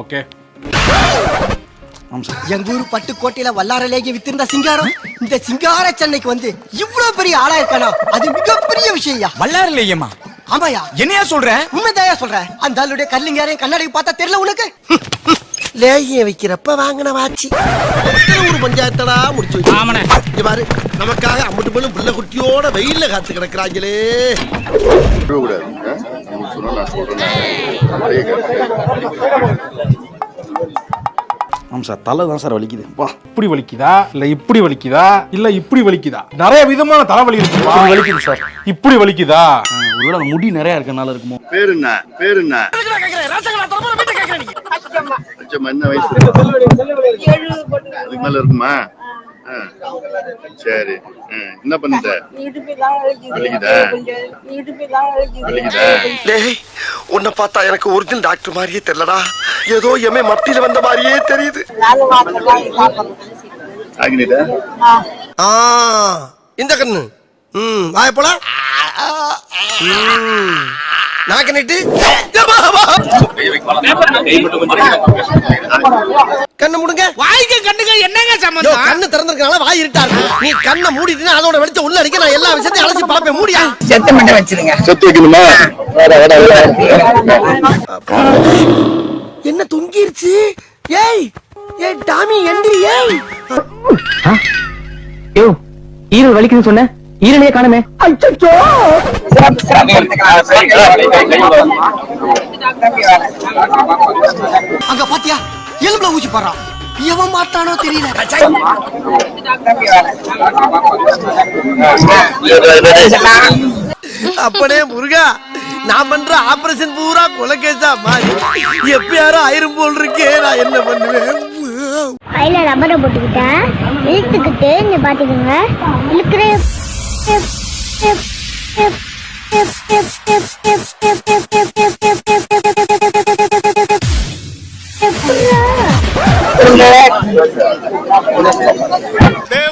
Okay எங்க ஊர் பட்டுக்கோட்டையில வல்லாரலேகி வித்திருந்த சிங்காரம் இந்த சிங்கார சென்னைக்கு வந்து இவ்வளவு பெரிய ஆளா இருக்கானா? அது மிகப்பெரிய விஷயம்யா. வல்லாறு இல்லையம்மா ஆமாயா. என்னையா சொல்ற? உண்மைதாயா சொல்றேன் அந்த ஆளுடைய கல்லிங்காரையும் கண்ணாடி பார்த்தா தெரியல உனக்கு? லேகிய வைக்கிறப்ப வாங்கின வாட்சி. ஒரு பஞ்சாயத்தடா முடிச்சு. ஆமாண்ணே. இங்க பாரு நமக்காக அம்பட்டு போலும் புள்ள குட்டியோட வெயில்ல காத்து கிடக்குறாங்களே. ஆமாம் சார் தலை தான் சார் வலிக்குது. வா. இப்படி வலிக்குதா? இல்ல இப்படி வலிக்குதா? இல்ல இப்படி வலிக்குதா? நிறைய விதமான தலைவலி இருக்குப்பா இப்படி வலிக்குது சார். இப்படி வலிக்குதா? ஒருவேளை முடி நிறைய இருக்கனால இருக்குமோ? பேரு என்ன? பேரு என்ன? லட்சம் என்ன வயசு அதுக்கு மேல இருக்குமா. சரி. என்ன பண்ணுத உன்னை பார்த்தா எனக்கு ஒரிஜினல் டாக்டர் மாதிரியே தெரியலடா. ஏதோ எமே மத்தியில வந்த மாதிரியே தெரியுது. ஆகினிதா ஆ. இந்த கண்ணு. ம் வாய போல நாக்க நட்டு. கண்ணு முடுங்க. வாய்க்கு கண்ணுக்கு என்னங்க சம்பந்தம்? கண்ணு திறந்திருக்கனால வாய் இருட்டா இருக்கு. நீ கண்ணை மூடிட்டு அதோட வெளிச்சம் உள்ள அடிக்க நான் எல்லா விஷயத்தையும் அலசி பாப்பேன் மூடியா? செத்த மண்டை வச்சிருங்க. செத்து வைக்கணுமா? வாடா, வாடா, வாடா. என்ன தொங்கிருச்சு? ஏய் ஏய் டாமி எந்திரி ஏய். யோ ஈரல் வலிக்குதுன்னு சொன்ன? ஈரலையே காணுமே. அச்சோ அங்க பாத்தியா? எலும்புல ஊசி போடுறான் எவன் மாட்டானோ தெரியல. அப்பனே முருகா நான் பண்ற ஆபரேஷன் பூரா கொலகேசா மாறி. எப்ப யாரும் ஆயிரம் போல் இருக்கே நான் என்ன பண்ணுவேன்? கையில ரப்பரை போட்டுக்கிட்டா இழுத்துக்கிட்டு இங்க பாத்துக்கோங்க. இழுக்கிற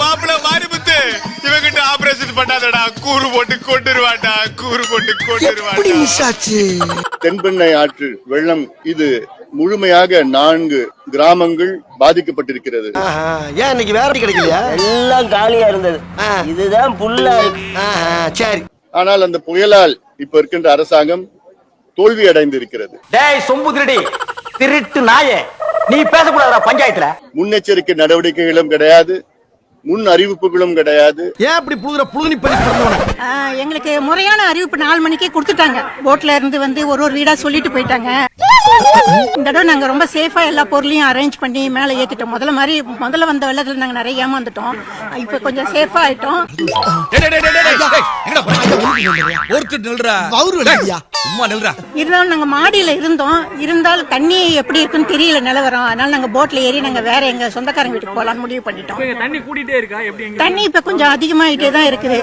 மாப்பிள்ள மாரிமுத்து இவங்கிட்ட ஆபரேஷன் பண்ணாதடா. கூறு போட்டு கொண்டுருவாடா கூறு போட்டு எப்படி கொண்டுருவாடா மிஸ் ஆச்சு? தென்பெண்ணை ஆற்று வெள்ளம். இது முழுமையாக நான்கு கிராமங்கள் பாதிக்கப்பட்டிருக்கிறது. ஏன் இன்னைக்கு வேற கிடைக்கலையா? எல்லாம் காலியா இருந்தது. இதுதான் புல்லா. சரி. ஆனால் அந்த புயலால் இப்ப இருக்கின்ற அரசாங்கம் தோல்வி அடைந்து இருக்கிறது டேய் சொம்பு திருடி. திருட்டு நாயே. நீ பேசக்கூடாதா பஞ்சாயத்துல. முன்னெச்சரிக்கை நடவடிக்கைகளும் கிடையாது முன் அறிவிப்புகளும் கிடையாது. ஏன் இப்படி புழுதுற புழுதுனி பண்ணி பிறந்தவன? எங்களுக்கு முறையான அறிவிப்பு நாலு மணிக்கே கொடுத்துட்டாங்க. போட்ல இருந்து வந்து ஒரு ஒரு வீடா சொல்லிட்டு போயிட்டாங்க. இந்த தடவை நாங்க ரொம்ப சேஃபா எல்லா பொருளையும் அரேஞ்ச் பண்ணி மேல ஏத்திட்டோம். முதல்ல மாதிரி முதல்ல வந்த வெள்ளத்துல நாங்க நிறைய ஏமாந்துட்டோம். இப்ப கொஞ்சம் சேஃபா ஆயிட்டோம். இருந்தாலும் நாங்க மாடியில இருந்தோம். இருந்தாலும் தண்ணி எப்படி இருக்குன்னு தெரியல நிலவரம் அதனால நாங்க போட்ல ஏறி நாங்க வேற எங்க சொந்தக்காரங்க வீட்டுக்கு போலாம்னு முடிவு பண்ணிட்டோம். தண்ணி கூட்டிட்டே இருக்கா? எப்படி தண்ணி இப்ப கொஞ்சம் அதிகமாயிட்டே தான் இருக்குது.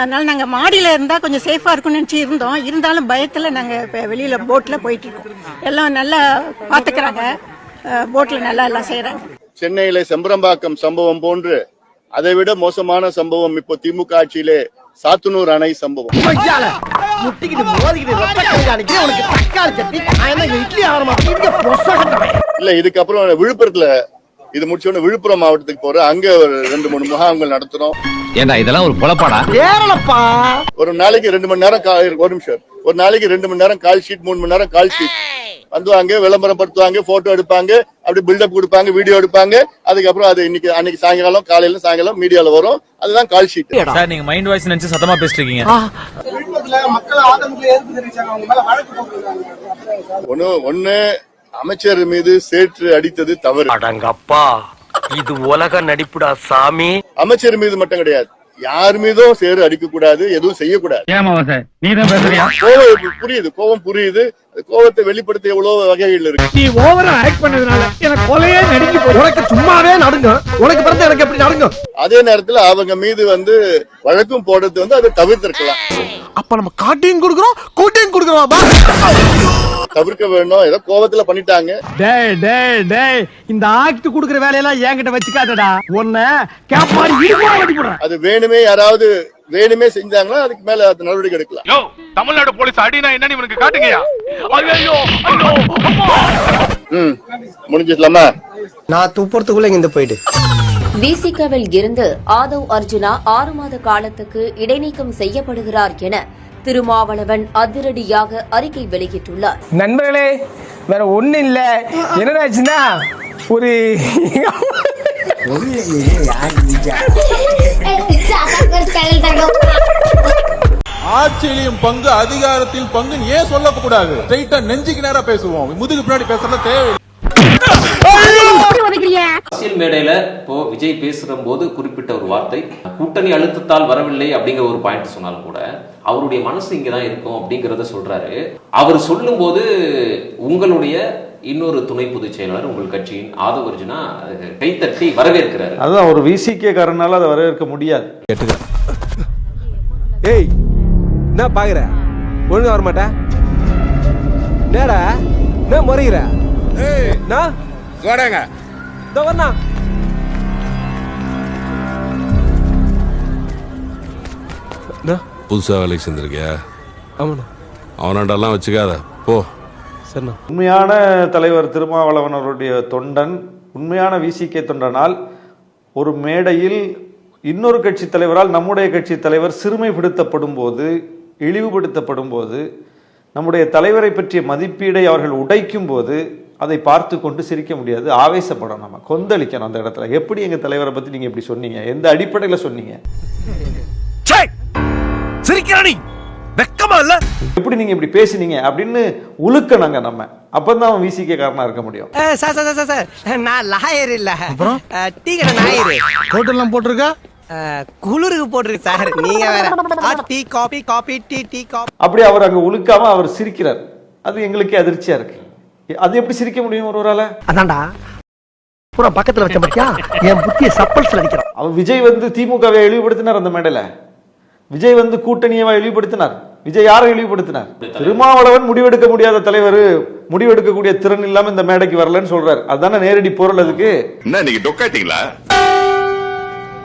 அதனால நாங்க மாடியில இருந்தா கொஞ்சம் சேஃபா இருக்கும்னு நினைச்சு இருந்தோம். இருந்தாலும் பயத்துல நாங்க இப்ப வெளியில போட்ல போயிட்டு இருக்கோம். எல்லாம் நல்லா பாத்துக்கிறாங்க. அஹ், போட்ல நல்லா எல்லாம் செய்யறாங்க சென்னையில செம்பரம்பாக்கம் சம்பவம் போன்று அதை விட மோசமான சம்பவம் இப்போ திமுக ஆட்சியிலே சாத்துனூர் அணை சம்பவம். இல்ல இதுக்கப்புறம் விழுப்புரத்துல இது முடிச்ச உடனே விழுப்புரம் மாவட்டத்துக்கு போறோம் அங்க ஒரு ரெண்டு மூணு முகாம்கள் நடத்துறோம். ஏண்டா இதெல்லாம் ஒரு பொழப்பாடா? ஏறலப்பா ஒரு நாளைக்கு ரெண்டு மணி நேரம் ஒரு நிமிஷம். ஒரு நாளைக்கு ரெண்டு மணி நேரம் கால் ஷீட் மூணு மணி நேரம் கால் ஷீட். வந்துவாங்க விளம்பரம் படுத்துவாங்க போட்டோ எடுப்பாங்க அப்படி பில்டப் கொடுப்பாங்க வீடியோ எடுப்பாங்க. அதுக்கப்புறம் அது இன்னைக்கு அன்னைக்கு சாயங்காலம் காலையில சாயங்காலம் மீடியால வரும். அதுதான் கால் ஷீட் சார் நீங்க மைண்ட் வாய்ஸ் நினைச்சு சத்தமா பேசிட்டு இருக்கீங்க ஒண்ணு ஒண்ணு அமைச்சர் மீது சேற்று அடித்தது தவறு. அடங்கப்பா. இது உலக நடிப்புடா சாமி. அமைச்சர் மீது மட்டும் கிடையாது. யார் மீதும் சேறு அடிக்க கூடாது எதுவும் செய்யக்கூடாது. கோவம் புரியுது? கோவம் புரியுது. அது கோவத்தை வெளிப்படுத்த எவ்வளவு வகைகள் இருக்கு. நீ ஓவரா ஆக்ட் பண்ணதுனால எனக்கு கொலையே நடுங்கி உனக்கு சும்மாவே நடுங்க. உனக்கு பிறந்த எனக்கு எப்படி நடுங்க? அதே நேரத்துல அவங்க மீது வந்து வழக்கும் போடுறது வந்து அதை தவிர்த்திருக்கலாம். அப்ப நம்ம காட்டையும் கொடுக்குறோம் கூட்டையும் கொடுக்குறோம். தவிர்க்க வேணும். ஏதோ கோவத்துல பண்ணிட்டாங்க. டேய் டேய் டேய் இந்த ஆக்ட் குடுக்குற வேலையெல்லாம் என்கிட்ட வச்சுக்காதடா. உன்னை கேப்பாடி இடுப்பா போடுறேன். அது வேணுமே யாராவது வேணுமே செஞ்சாங்கன்னா அதுக்கு மேல அது நடவடிக்கை எடுக்கலாம். யோ தமிழ்நாடு போலீஸ் அடினா என்னன்னு இவனுக்கு காட்டுங்கயா ஐயோ ஐயோ ம் முடிஞ்சிடலாமா? நான் துப்புறதுக்குள்ள இங்க போயிட்டு விசிகவில் இருந்து ஆதவ் அர்ஜுனா ஆறு மாத காலத்துக்கு இடைநீக்கம் செய்யப்படுகிறார் என திருமாவளவன் அதிரடியாக அறிக்கை வெளியிட்டுள்ளார். நண்பர்களே வேற ஒண்ணு இல்ல என்னடாச்சுன்னா ஒரு ஆட்சியிலையும் பங்கு அதிகாரத்தில் பங்கு ஏன் சொல்லக்கூடாது? ஸ்ட்ரைட்டா நெஞ்சுக்கு நேரா பேசுவோம். முதுகு பின்னாடி பேசுறது தேவை அரசியல் மேடையில இப்போ விஜய் பேசுற போது குறிப்பிட்ட ஒரு வார்த்தை கூட்டணி அழுத்தத்தால் வரவில்லை அப்படிங்கிற ஒரு பாயிண்ட் சொன்னாலும் கூட அவருடைய மனசு இங்கதான் இருக்கும் அப்படிங்கறத சொல்றாரு. அவர் சொல்லும்போது உங்களுடைய இன்னொரு துணை பொதுச் செயலாளர் உங்கள் கட்சியின் ஆதவ அர்ஜுனா கைத்தட்டி வரவேற்கிறாரு. அதுதான் ஒரு விசிகே காரனால அதை வரவேற்க முடியாது. ஏய் என்ன பாக்குற? ஒழுங்கா வர மாட்டேன் நேடா என்ன முறைகிற ஏய் நான்? வாடங்க இதோ வண்ணா புதுசா வேலைக்கு சேர்ந்திருக்கியா? ஆமாண்ணா. அவனாண்டெல்லாம் வச்சுக்காத. போ. சரிண்ணா. உண்மையான தலைவர் திருமாவளவன் அவருடைய தொண்டன் உண்மையான விசிகே தொண்டனால் ஒரு மேடையில் இன்னொரு கட்சி தலைவரால் நம்முடைய கட்சி தலைவர் சிறுமைப்படுத்தப்படும் போது இழிவுபடுத்தப்படும் போது நம்முடைய தலைவரை பற்றிய மதிப்பீடை அவர்கள் உடைக்கும் போது அதை பார்த்து கொண்டு சிரிக்க முடியாது. ஆவேசப்படும் நம்ம. கொந்தளிக்கணும் அந்த இடத்துல. எப்படி எங்க தலைவரை பத்தி நீங்க இப்படி சொன்னீங்க? எந்த அடிப்படையில சொன்னீங்க? சிரிக்கிறானி வெக்கமா இல்ல? எப்படி நீங்க இப்படி பேசுனீங்க அப்படின்னு உழுக்கணுங்க நம்ம. அப்பதான் அவன் விசிகே காரனா இருக்க முடியும். Sir sir sir sir. நான் லாயர் இல்ல. அப்புறம்? டீ கடை நாயர் கோட்டெல்லாம் போட்டிருக்கா? குளிருக்கு போட்டிருக்கு சார். நீங்க வேற. ஆ, tea coffee coffee tea tea coffee. அப்படி அவர் அங்க உழுக்காம அவர் சிரிக்கிறார். அது எங்களுக்கே அதிர்ச்சியா இருக்கு. அது எப்படி சிரிக்க முடியும் ஒருவரால அதான்டா. பூரா பக்கத்துல வச்ச பத்தியா என் புத்திய சப்பல்ஸ்ல அடிக்கிறான் அவர் விஜய் வந்து திமுகவை இழிவுபடுத்தினார் அந்த மேடையில. விஜய் வந்து கூட்டணியவா இழிவுபடுத்தினார்? விஜய் யாரை இழிவுபடுத்தினார்? திருமாவளவன் முடிவெடுக்க முடியாத தலைவர் முடிவெடுக்கக்கூடிய திறன் இல்லாம இந்த மேடைக்கு வரலன்னு சொல்றாரு. அதுதானே நேரடி பொருள் அதுக்கு? என்ன நீங்க டொக்காட்டீங்களா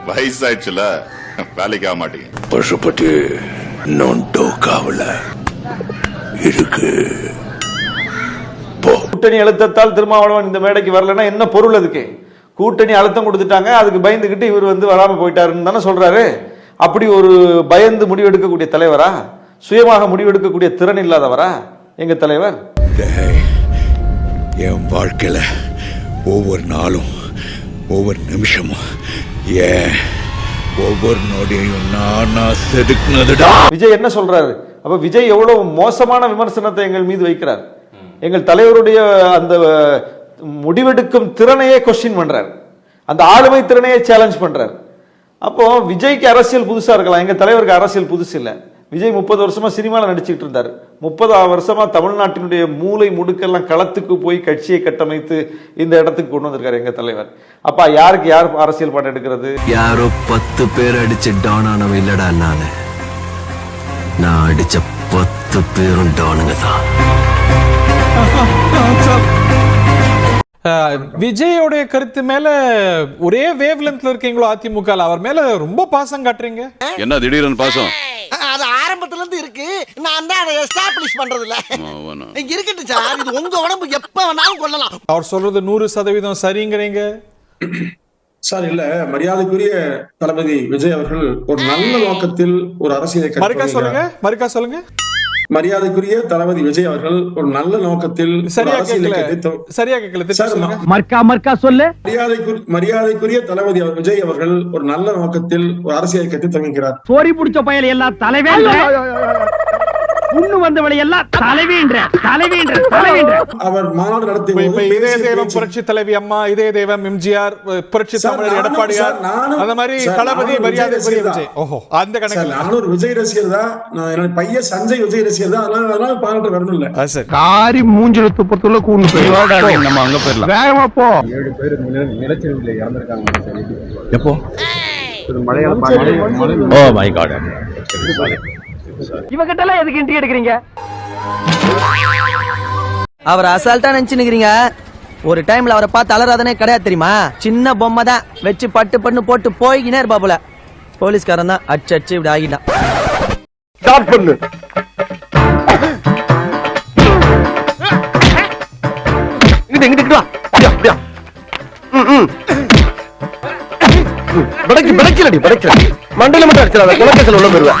வயசாயிடுச்சுல. வேலைக்கு ஆக மாட்டீங்க. பசுப்பட்டு நான் டோக்காவல. இருக்கு. கூட்டணி அழுத்தத்தால் திருமாவளவன் இந்த மேடைக்கு வரலன்னா என்ன பொருள் அதுக்கு? கூட்டணி அழுத்தம் கொடுத்துட்டாங்க அதுக்கு பயந்துகிட்டு இவர் வந்து வராம போயிட்டாருன்னு தானே சொல்றாரு. அப்படி ஒரு பயந்து முடிவெடுக்கக்கூடிய தலைவரா? சுயமாக முடிவெடுக்கக்கூடிய திறன் இல்லாதவரா? எங்க தலைவர்? என் வாழ்க்கையில ஒவ்வொரு நாளும் ஒவ்வொரு நிமிஷமும் ஏன் ஒவ்வொரு நொடியையும் நானா செதுக்குனதுடா? விஜய் என்ன சொல்றாரு? அப்ப விஜய் எவ்வளவு மோசமான விமர்சனத்தை எங்கள் மீது வைக்கிறார். எங்கள் தலைவருடைய அந்த முடிவெடுக்கும் திறனையே கொஸ்டின் பண்றார். அந்த ஆளுமை திறனையே சேலஞ்ச் பண்றார். அப்போ விஜய்க்கு அரசியல் புதுசா இருக்கலாம். எங்க தலைவருக்கு அரசியல் புதுசு இல்ல. விஜய் முப்பது வருஷமா சினிமால நடிச்சுட்டு இருந்தார். முப்பது வருஷமா தமிழ்நாட்டினுடைய மூளை முடுக்கெல்லாம் களத்துக்கு போய் கட்சியை கட்டமைத்து இந்த இடத்துக்கு கொண்டு வந்திருக்காரு எங்க தலைவர். அப்பா யாருக்கு யார் அரசியல் பாடம் எடுக்கிறது? யாரோ பத்து பேர் அடிச்சு டவுன் ஆனவன் இல்லடா நானு. நான் அடிச்ச பத்து பேரும் டவுனுங்க தான். விஜயோடைய கருத்து மேல ஒரே வேவ் லென்த்ல இருக்கீங்களோ அதிமுக அவர் மேல ரொம்ப பாசம் காட்டுறீங்க? என்ன திடீர்னு பாசம்? அது ஆரம்பத்துல இருந்து இருக்கு. நான் தான் அதை எஸ்டாப்ளிஷ் பண்றது இல்ல இங்க இருக்கட்டும் சார். இது உங்க உடம்பு. எப்ப வேணாலும் கொள்ளலாம் அவர் சொல்றது நூறு சதவீதம் சரிங்கிறீங்க? சார் இல்ல. மரியாதைக்குரிய தளபதி விஜய் அவர்கள் ஒரு நல்ல நோக்கத்தில் ஒரு அரசியலை மறுக்கா சொல்லுங்க. மறுக்கா சொல்லுங்க. மரியாதைக்குரிய தளபதி விஜய் அவர்கள் ஒரு நல்ல நோக்கத்தில் சரியா அரசியலை கேட்கல. கற்பித்து- சரியா கேட்கல. திருப்பி சார், சொல்லுங்க. மர்க்கா மர்க்கா சொல்லு. மரியாதைக்குரிய மரியாதைக்குரிய தளபதி அவர் விஜய் அவர்கள் ஒரு நல்ல நோக்கத்தில் ஒரு அரசியலை கற்று துவங்குகிறார் சோரி புடிச்ச பயல எல்லாம் தலைவேன்ற புண்ணு வந்தவளை எல்லாம் தலைவேன்ற தலைவேன்ற தலைவேன்ற. அவர் மாநாடு இதய பேசிய தெய்வம் புரட்சி தலைவி அம்மா இதய தெய்வம் எம்ஜிஆர் புரட்சி தமிழர் எடப்பாடியார் அந்த மாதிரி தளபதி நானும் மரியாதைக்குரிய விஜய் ஓஹோ அந்த கணக்கு. நானும் ஒரு விஜய் ரசிகர் தான். நான் என்னோட பையன் சஞ்சய் விஜய் ரசிகர் தான். அதனால அதனால பாராட்டு வரணும் இல்ல காரி மூஞ்சில துப்பத்துள்ள கூண்டு போய் நம்ம அங்க போயிடலாம். வேகமா போ. எப்போ? ஓ மை காட் இவகிட்ட எல்லாம் எதுக்கு இன்ட்ரி எடுக்கிறீங்க? அவர் அசால்ட்டா நினைச்சுனுக்கிறீங்க ஒரு டைம்ல அவரை பார்த்து அலறாதனே கிடையாது தெரியுமா? சின்ன பொம்மை தான். வச்சு பட்டு பண்ணு போட்டு போய்கினே இருப்பாப்புல போலீஸ்காரன் தான். அச்சு அச்சு இப்படி ஆகிட்டான். ஸ்டார்ட் பண்ணு. மண்டையில மட்டும் அடிச்சிடாத. குலக்கேசல் உள்ள போயிருவேன்.